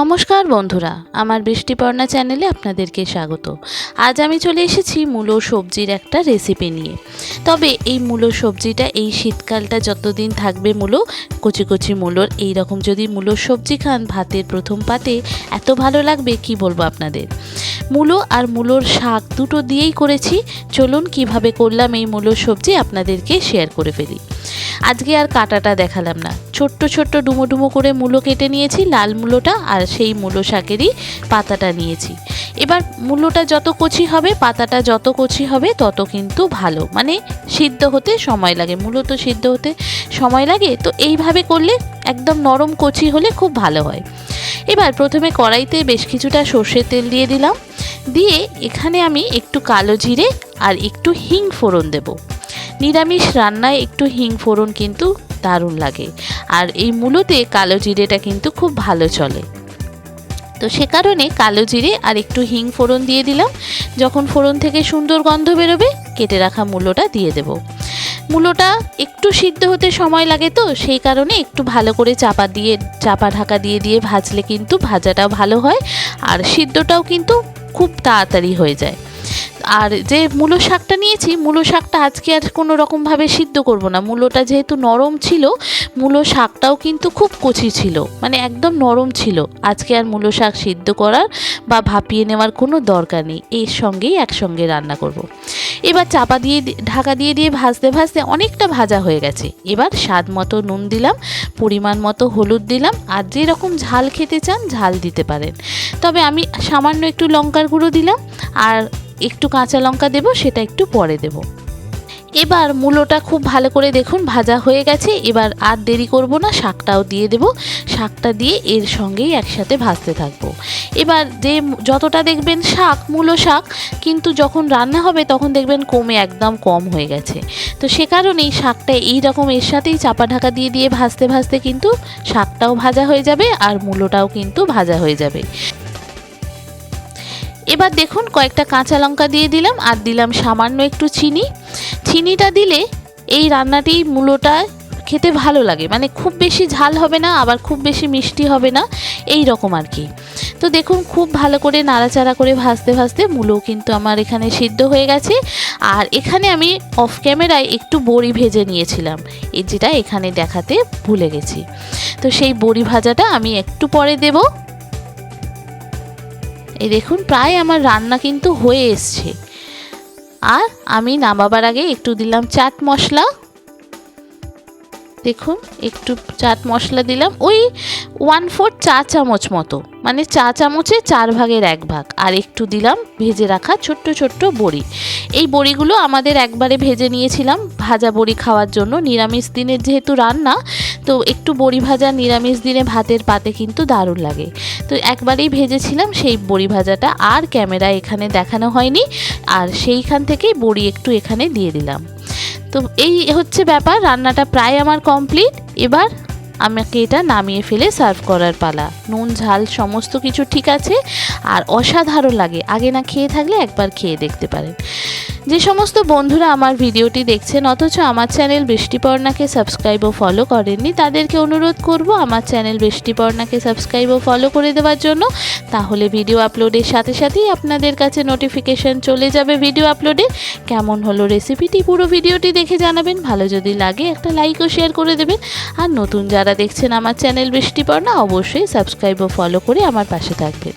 নমস্কার বন্ধুরা, আমার বৃষ্টিপর্ণা চ্যানেলে আপনাদেরকে স্বাগত। আজ আমি চলে এসেছি মূলো সবজির একটা রেসিপি নিয়ে। তবে এই মূলো সবজিটা, এই শীতকালটা যতদিন থাকবে মূলো, কচি কচি মূলোর এই রকম যদি মূলোর সবজি খান, ভাতের প্রথম পাতে, এত ভালো লাগবে, কি বলব আপনাদের? মূলো আর মূলোর শাক দুটো দিয়েই করেছি। চলুন কীভাবে করলাম এই মূলোর সবজি আপনাদেরকে শেয়ার করে ফেলি। আজকে আর কাটাটা দেখালাম না। ছোট্ট ছোট্ট ডুমো ডুমো করে মূলো কেটে নিয়েছি, লাল মূলোটা আর সেই মূলো শাকেরই পাতাটা নিয়েছি। এবার মূলোটা যত কচি হবে, পাতাটা যত কচি হবে, তত কিন্তু ভালো। মানে সিদ্ধ হতে সময় লাগে, মূলো তো সিদ্ধ হতে সময় লাগে। তো এইভাবে করলে একদম নরম কচি হলে খুব ভালো হয়। এবার প্রথমে কড়াইতে বেশ কিছুটা সর্ষের তেল দিয়ে দিলাম। দিয়ে এখানে আমি একটু কালো জিরে আর একটু হিং ফোড়ন দেবো। নিরামিষ রান্নায় একটু হিং ফোড়ন কিন্তু দারুণ লাগে। আর এই মূলোতে কালো জিরেটা কিন্তু খুব ভালো চলে। তো সে কারণে কালো জিরে আর একটু হিং ফোড়ন দিয়ে দিলাম। যখন ফোড়ন থেকে সুন্দর গন্ধ বেরোবে, কেটে রাখা মূলোটা দিয়ে দেব। মূলোটা একটু সিদ্ধ হতে সময় লাগে তো, সেই কারণে একটু ভালো করে চাপা দিয়ে, চাপা ঢাকা দিয়ে দিয়ে ভাজলে কিন্তু ভাজাটাও ভালো হয়। আর সিদ্ধটাও কিন্তু খুব তাড়াতাড়ি হয়ে যায়। আর যে মূলো শাকটা নিয়েছি, মূলো শাকটা আজকে আর কোনো রকমভাবে সিদ্ধ করব না। মূলোটা যেহেতু নরম ছিল, মূলো শাকটাও কিন্তু খুব কচি ছিল মানে একদম নরম ছিল। আজকে আর মূলো শাক সিদ্ধ করার বা ভাপিয়ে নেওয়ার কোনো দরকার নেই, এর সঙ্গেই একসঙ্গে রান্না করব। এবার চাপা দিয়ে ঢাকা দিয়ে দিয়ে ভাজতে ভাজতে অনেকটা ভাজা হয়ে গেছে। এবার স্বাদ মতো নুন দিলাম, পরিমাণ মতো হলুদ দিলাম, আর যেরকম ঝাল খেতে চান ঝাল দিতে পারেন। তবে আমি সামান্য একটু লঙ্কার গুঁড়ো দিলাম, আর একটু কাঁচা লঙ্কা দেবো, সেটা একটু পরে দেব। এবার মূলোটা খুব ভালো করে দেখুন, ভাজা হয়ে গেছে। এবার আর দেরি করব না, শাকটাও দিয়ে দেব। শাকটা দিয়ে এর সঙ্গেই একসাথে ভাজতে থাকব। এবার যে যতটা দেখবেন শাক, মূলো শাক, কিন্তু যখন রান্না হবে তখন দেখবেন কমে একদম কম হয়ে গেছে। তো সে কারণেই শাকটা এই রকম এর সাথেই চাপা ঢাকা দিয়ে দিয়ে ভাজতে ভাজতে কিন্তু শাকটাও ভাজা হয়ে যাবে আর মূলোটাও কিন্তু ভাজা হয়ে যাবে। এবার দেখুন কয়েকটা কাঁচা লঙ্কা দিয়ে দিলাম আর দিলাম সামান্য একটু চিনি। চিনিটা দিলে এই রান্নাটি মূলোটা খেতে ভালো লাগে। মানে খুব বেশি ঝাল হবে না, আবার খুব বেশি মিষ্টি হবে না, এই রকম আর কি। তো দেখুন খুব ভালো করে নাড়াচাড়া করে ভাজতে ভাজতে মূলো কিন্তু আমার এখানে সিদ্ধ হয়ে গেছে। আর এখানে আমি অফ ক্যামেরায় একটু বড়ি ভেজে নিয়েছিলাম। এই যেটা এখানে দেখাতে ভুলে গেছি। তো সেই বড়ি ভাজাটা আমি একটু পরে দেবো। এই দেখুন, প্রায় আমার রান্না কিন্তু হয়ে এসছে। আর আমি নামাবার আগে একটু দিলাম চাট মশলা। দেখুন, একটু চাট মশলা দিলাম, ওই ওয়ান ফোর চা চামচ মতো। মানে চা চামচে চার ভাগের এক ভাগ। আর একটু দিলাম ভেজে রাখা ছোট্ট ছোট্ট বড়ি। এই বড়িগুলো আমাদের একবারে ভেজে নিয়েছিলাম, ভাজা বড়ি খাওয়ার জন্য। নিরামিষ দিনের যেহেতু রান্না, তো একটু বড়ি ভাজা নিরামিষ দিনে ভাতের পাতে কিন্তু দারুণ লাগে। তো একবারেই ভেজেছিলাম, সেই বড়ি ভাজাটা আর ক্যামেরা এখানে দেখানো হয়নি। আর সেইখান থেকেই বড়ি একটু এখানে দিয়ে দিলাম। তো এই হচ্ছে ব্যাপার, রান্নাটা প্রায় আমার কমপ্লিট। এবার আমাকে এটা নামিয়ে ফেলে সার্ভ করার পালা। নুন, ঝাল, সমস্ত কিছু ঠিক আছে। আর অসাধারণ লাগে। আগে না খেয়ে থাকলে একবার খেয়ে দেখতে পারেন। যে সমস্ত বন্ধুরা আমার ভিডিওটি দেখছেন, অথচ আমার চ্যানেল বৃষ্টিপর্ণাকে সাবস্ক্রাইব ও ফলো করেননি, তাদেরকে অনুরোধ করব আমার চ্যানেল বৃষ্টিপর্ণাকে সাবস্ক্রাইব ও ফলো করে দেওয়ার জন্য। তাহলে ভিডিও আপলোডের সাথে সাথেই আপনাদের কাছে নোটিফিকেশন চলে যাবে ভিডিও আপলোডে কেমন হলো রেসিপিটি পুরো ভিডিওটি দেখে জানাবেন, ভালো যদি লাগে একটা লাইক ও শেয়ার করে দেবেন। আর নতুন যারা দেখছেন আমার চ্যানেল বৃষ্টিপর্ণা, অবশ্যই সাবস্ক্রাইব ও ফলো করে আমার পাশে থাকবেন।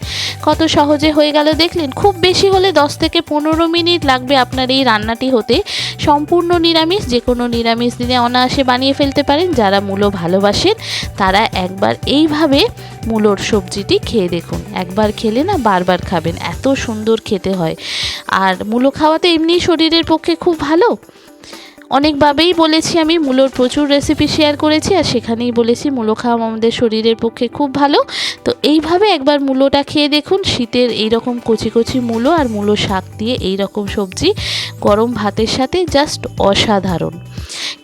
কত সহজে হয়ে গেল দেখলেন, খুব বেশি হলে দশ থেকে পনেরো মিনিট লাগবে আপনার এই রান্নাটি হতে সম্পূর্ণ নিরামিষ যে কোনো নিরামিষ দিনে অনায়াসে বানিয়ে ফেলতে পারেন। যারা মূলো ভালোবাসেন, তারা একবার এইভাবে মূলোর সবজিটি খেয়ে দেখুন। একবার খেলে না বারবার খাবেন, এত সুন্দর খেতে হয়। আর মূলো খাওয়াতে এমনি শরীরের পক্ষে খুব ভালো। অনেকভাবেই বলেছি আমি, মূলোর প্রচুর রেসিপি শেয়ার করেছি আর সেখানেই বলেছি মূলো খাওয়া আমাদের শরীরের পক্ষে খুব ভালো। তো এইভাবে একবার মূলোটা খেয়ে দেখুন, শীতের এইরকম কচি কচি মূলো আর মূলো শাক দিয়ে এই রকম সবজি গরম ভাতের সাথে জাস্ট অসাধারণ।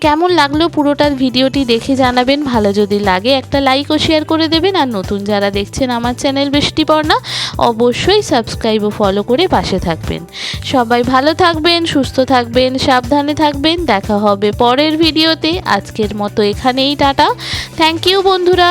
কেমন লাগল পুরোটার ভিডিওটি দেখে জানাবেন, ভালো যদি লাগে একটা লাইক ও শেয়ার করে দেবেন আর নতুন যারা দেখছেন আমার চ্যানেল বৃষ্টিপর্ণা, অবশ্যই সাবস্ক্রাইব ও ফলো করে পাশে থাকবেন। সবাই ভালো থাকবেন, সুস্থ থাকবেন, সাবধানে থাকবেন দেখা হবে পরের ভিডিওতে। আজকের মতো এখানেই টাটা। থ্যাংক ইউ বন্ধুরা।